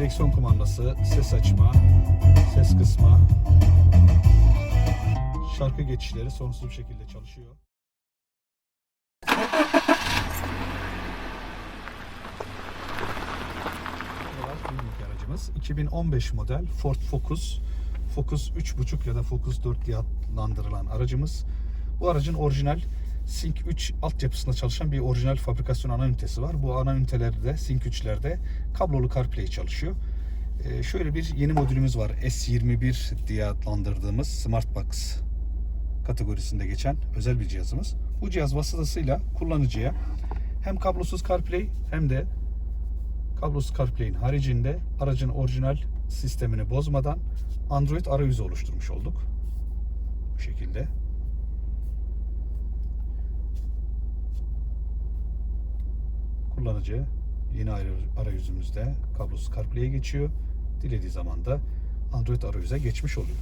direksiyon kumandası, ses açma, ses kısma, şarkı geçişleri sorunsuz bir şekilde çalışıyor. Aracımız. 2015 model Ford Focus. Focus 3.5 ya da Focus 4 diye adlandırılan aracımız. Bu aracın orijinal Sync 3 altyapısında çalışan bir orijinal fabrikasyon ana ünitesi var. Bu ana ünitelerde Sync 3'lerde kablolu CarPlay çalışıyor. Ee, şöyle bir yeni modülümüz var. S21 diye adlandırdığımız Smartbox kategorisinde geçen özel bir cihazımız. Bu cihaz vasıtasıyla kullanıcıya hem kablosuz CarPlay hem de kablosuz CarPlay'in haricinde aracın orijinal sistemini bozmadan Android arayüzü oluşturmuş olduk. Bu şekilde. Kullanıcı yeni arayü- arayüzümüzde kablosuz CarPlay'e geçiyor. Dilediği zaman da Android arayüze geçmiş oluyor.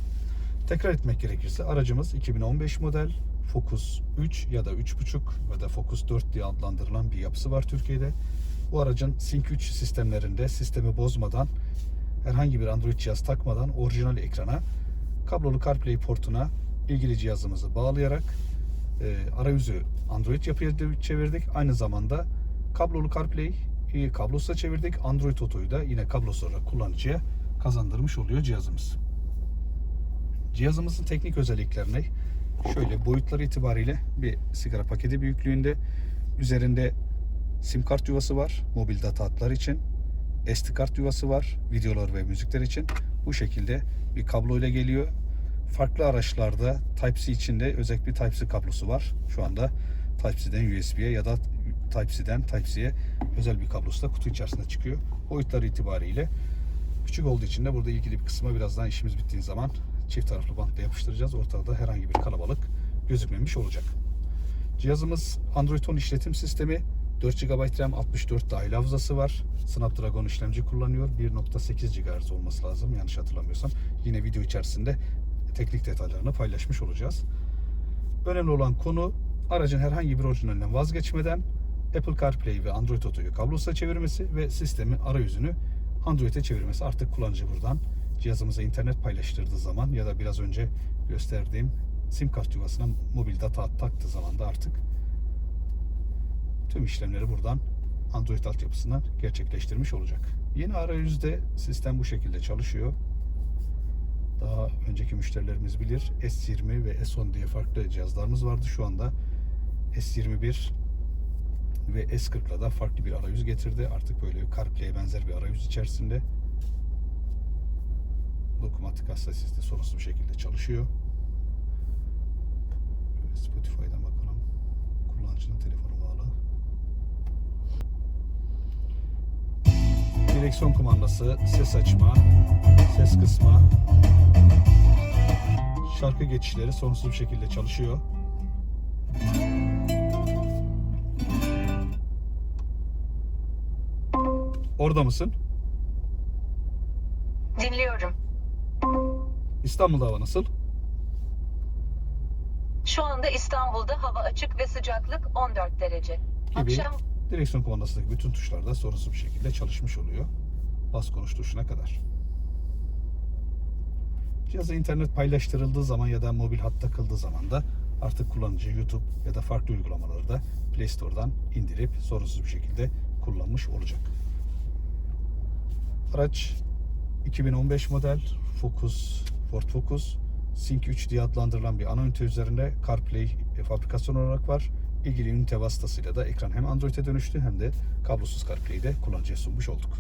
Tekrar etmek gerekirse aracımız 2015 model Focus 3 ya da 3.5 ya da Focus 4 diye adlandırılan bir yapısı var Türkiye'de. Bu aracın Sync 3 sistemlerinde sistemi bozmadan herhangi bir Android cihaz takmadan orijinal ekrana kablolu CarPlay portuna ilgili cihazımızı bağlayarak e, arayüzü Android yapıya çevirdik. Aynı zamanda kablolu CarPlay e, çevirdik. Android Auto'yu da yine kablosuz olarak kullanıcıya kazandırmış oluyor cihazımız. Cihazımızın teknik özelliklerine şöyle boyutları itibariyle bir sigara paketi büyüklüğünde üzerinde sim kart yuvası var mobil data hatları için. SD kart yuvası var videolar ve müzikler için. Bu şekilde bir kablo ile geliyor. Farklı araçlarda Type-C içinde özel bir Type-C kablosu var. Şu anda Type-C'den USB'ye ya da Type-C'den Type-C'ye özel bir kablosu da kutu içerisinde çıkıyor. Boyutları itibariyle küçük olduğu için de burada ilgili bir kısma birazdan işimiz bittiği zaman çift taraflı bantla yapıştıracağız. Ortada herhangi bir kalabalık gözükmemiş olacak. Cihazımız Android 10 işletim sistemi. 4 GB RAM 64 dahil hafızası var. Snapdragon işlemci kullanıyor. 1.8 GHz olması lazım yanlış hatırlamıyorsam. Yine video içerisinde teknik detaylarını paylaşmış olacağız. Önemli olan konu aracın herhangi bir orijinalinden vazgeçmeden Apple CarPlay ve Android Auto'yu kablosuz çevirmesi ve sistemin arayüzünü Android'e çevirmesi. Artık kullanıcı buradan cihazımıza internet paylaştırdığı zaman ya da biraz önce gösterdiğim sim kart yuvasına mobil data taktığı zaman da artık tüm işlemleri buradan Android altyapısından gerçekleştirmiş olacak. Yeni arayüzde sistem bu şekilde çalışıyor. Daha önceki müşterilerimiz bilir. S20 ve S10 diye farklı cihazlarımız vardı. Şu anda S21 ve S40'la da farklı bir arayüz getirdi. Artık böyle CarPlay'e benzer bir arayüz içerisinde. Dokunmatik hassasiyeti sorunsuz bir şekilde çalışıyor. Spotify'dan bakalım. Kullanıcının telefonu bağlı. Direksiyon kumandası, ses açma, ses kısma, şarkı geçişleri sorunsuz bir şekilde çalışıyor. Orada mısın? Dinliyorum. İstanbul'da hava nasıl? Şu anda İstanbul'da hava açık ve sıcaklık 14 derece. Gibi. Akşam Direksiyon kumandasındaki bütün tuşlarda sorunsuz bir şekilde çalışmış oluyor. Bas konuş tuşuna kadar. Cihaza internet paylaştırıldığı zaman ya da mobil hat takıldığı zaman da artık kullanıcı YouTube ya da farklı uygulamaları da Play Store'dan indirip sorunsuz bir şekilde kullanmış olacak. Araç 2015 model Focus, Ford Focus Sync 3 diye adlandırılan bir ana ünite üzerinde CarPlay e, fabrikasyon olarak var. İlgili ünite vasıtasıyla da ekran hem Android'e dönüştü hem de kablosuz CarPlay'i de kullanıcıya sunmuş olduk.